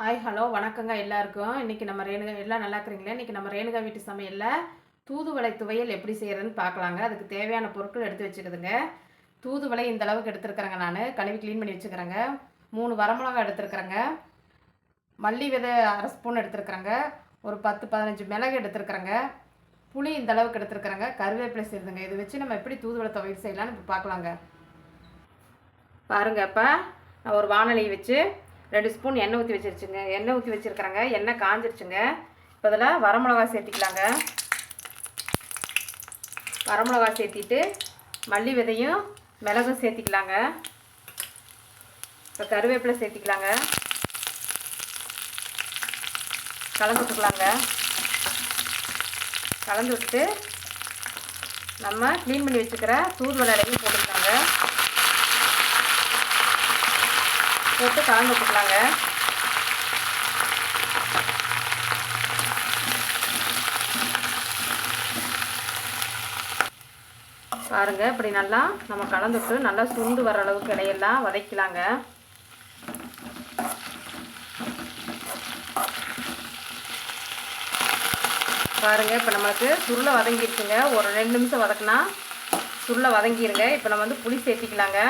Hi hello வணக்கங்க எல்லாருக்கும். இன்றைக்கி நம்ம ரேணுகா எல்லாம் நல்லா இருக்கிறீங்களே? இன்றைக்கி நம்ம ரேணுகா வீட்டு சமையலில் தூதுவளை துவையல் எப்படி செய்கிறதுன்னு பார்க்கலாங்க. அதுக்கு தேவையான பொருட்கள் எடுத்து வச்சுக்குதுங்க. தூதுவளை இந்த அளவுக்கு எடுத்துருக்குறேங்க நான். கழுவி க்ளீன் பண்ணி வச்சுக்கிறேங்க. மூணு வரமிளகா எடுத்துருக்குறேங்க. மல்லி விதை அரை ஸ்பூன் எடுத்துருக்குறேங்க. ஒரு பத்து பதினஞ்சு மிளகு எடுத்துருக்குறேங்க. புளி இந்த அளவுக்கு எடுத்துருக்குறேங்க. கருவேப்பிலை செய்யுதுங்க. இதை வச்சு நம்ம எப்படி தூதுவளை துவையல் செய்யலாம்னு இப்போ பார்க்கலாங்க. பாருங்க இப்போ நான் ஒரு வானொலியை வச்சு ரெண்டு ஸ்பூன் எண்ணெய் ஊற்றி வச்சிருச்சுங்க. எண்ணெய் ஊற்றி வச்சுருக்குறேங்க. எண்ணெய் காஞ்சிருச்சுங்க. இப்போ இதில் வரமிளகா சேர்த்திக்கலாங்க. வரமிளகா சேர்த்திட்டு மல்லி விதையும் மிளகும் சேர்த்திக்கலாங்க. இப்போ கருவேப்பிலை சேர்த்திக்கலாங்க. கலந்து விட்டுக்கலாங்க. கலந்து விட்டுட்டு நம்ம க்ளீன் பண்ணி வச்சுக்கிற தூதுவளையும் போட்டு கலந்து விட்டுக்கலாங்க பாருங்க இப்படி நல்லா நம்ம கலந்துட்டு நல்லா சுண்டு வர அளவுக்கு இடையெல்லாம் வதக்கலாங்க. பாருங்க இப்போ நம்மளுக்கு சுருளை வதங்கிருச்சுங்க. ஒரு ரெண்டு நிமிஷம் வதக்குனா சுருளை வதங்கிடுங்க இப்போ நம்ம வந்து புளி சேர்த்திக்கலாங்க.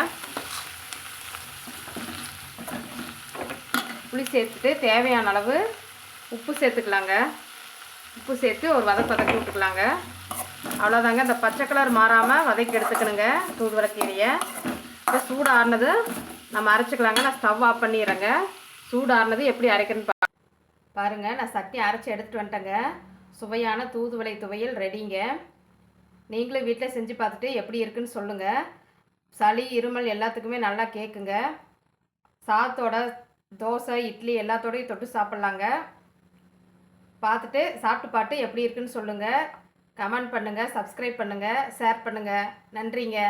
புளி சேர்த்துட்டு தேவையான அளவு உப்பு சேர்த்துக்கலாங்க. உப்பு சேர்த்து ஒரு வதக்கு வதக்கி விட்டுக்கலாங்க. அவ்வளோதாங்க இந்த பச்சை கலர் மாறாமல் வதக்கி எடுத்துக்கணுங்க. தூதுவரக்கீரையை இப்போ சூடு ஆறுனது நம்ம அரைச்சிக்கலாங்க. நான் ஸ்டவ் ஆஃப் பண்ணிடுறேங்க. சூடு ஆறுனது எப்படி அரைக்கணும்னு பா பாருங்கள் நான் சட்டி அரைச்சி எடுத்துகிட்டு வந்துட்டேங்க. சுவையான தூதுவளை துவையல் ரெடிங்க நீங்களும் வீட்டில் செஞ்சு பார்த்துட்டு எப்படி இருக்குன்னு சொல்லுங்கள் சளி இருமல் எல்லாத்துக்குமே நல்லா கேட்குங்க சாத்தோட தோசை இட்லி எல்லாத்தோடையும் தொட்டு சாப்பிட்லாங்க. பார்த்துட்டு சாப்பிட்டு பாட்டு எப்படி இருக்குன்னு சொல்லுங்கள் கமெண்ட் பண்ணுங்கள் சப்ஸ்கிரைப் பண்ணுங்கள் ஷேர் பண்ணுங்கள் நன்றிங்க.